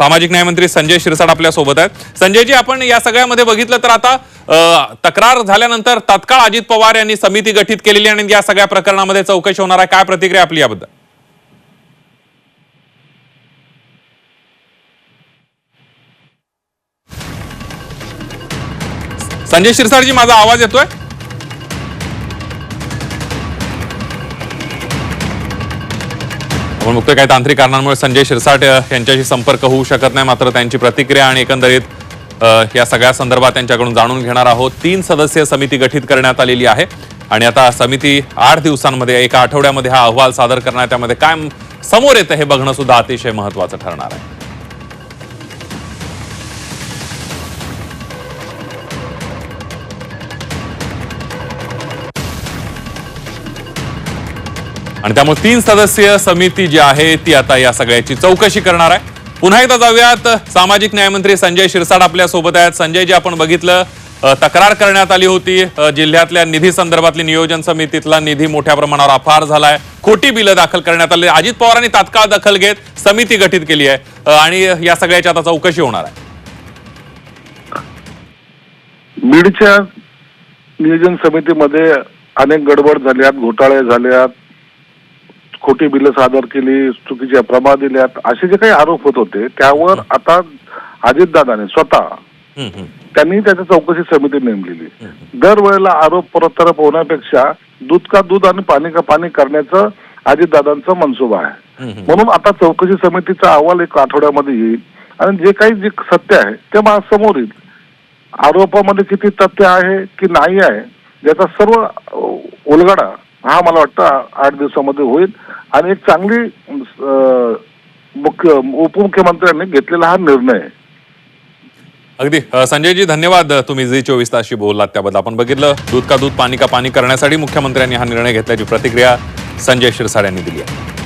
सामाजिक न्यायमंत्री संजय शिरसाट आपल्यासोबत आहेत. संजयजी आपण या सगळ्यामध्ये बघितलं तर आता तक्रार झाल्यानंतर तत्काळ अजित पवार यांनी समिती गठीत केलेली आणि या सगळ्या प्रकरणामध्ये चौकशी होणार आहे. काय प्रतिक्रिया आपली याबद्दल? संजय शिरसाटजी माझा आवाज येतोय? आपण बघतोय काही तांत्रिक कारणांमुळे संजय शिरसाट यांच्याशी संपर्क होऊ शकत नाही मात्र त्यांची प्रतिक्रिया आणि एकंदरीत या सगळ्या संदर्भात त्यांच्याकडून जाणून घेणार आहोत. तीन सदस्यीय समिती गठीत करण्यात आलेली आहे आणि आता समिती आठ दिवसांमध्ये एका आठवड्यामध्ये हा अहवाल सादर करणार त्यामध्ये काय समोर येतं हे बघणं सुद्धा अतिशय महत्वाचं ठरणार आहे. आणि त्यामुळे तीन सदस्यीय समिती जी आहे ती आता या सगळ्याची चौकशी करणार आहे. पुन्हा एकदा जाऊयात. सामाजिक न्यायमंत्री संजय शिरसाट आपल्यासोबत आहेत. संजय जी आपण बघितलं तक्रार करण्यात आली होती. जिल्ह्यातल्या निधी संदर्भातली नियोजन समितीतला निधी मोठ्या प्रमाणावर अपार झालाय. खोटी बिलं दाखल करण्यात आली. अजित पवारांनी तात्काळ दखल घेत समिती गठीत केली आहे. आणि या सगळ्याची आता चौकशी होणार आहे. बीडच्या नियोजन समितीमध्ये अनेक गडबड झाल्यात घोटाळे झाल्यात खोटी बिलं सादर केली चुकीच्या प्रमा दिल्यात असे जे काही आरोप होत होते त्यावर आता अजितदादाने स्वतः. त्यांनी त्याच्या चौकशी समिती नेमलेली. दरवेळेला आरोप प्रत्यारोप होण्यापेक्षा दूध का दूध आणि पाणी का पाणी करण्याचं अजितदादांचा मनसुबा आहे. म्हणून आता चौकशी समितीचा अहवाल एक आठवड्यामध्ये येईल आणि जे काही जे सत्य आहे ते मा- समोर येईल. आरोपामध्ये किती तथ्य आहे की नाही आहे याचा सर्व उलगडा हा मला वाटतं आठ दिवसामध्ये होईल. आणि एक चांगली मुख्य उपमुख्यमंत्र्यांनी घेतलेला हा निर्णय. अगदी. संजयजी धन्यवाद. तुम्ही जी चोवीस तासशी बोललात त्याबद्दल आपण बघितलं. दूध का दूध पाणी का पाणी करण्यासाठी मुख्यमंत्र्यांनी हा निर्णय घेतल्याची प्रतिक्रिया संजय शिरसाड यांनी दिली आहे.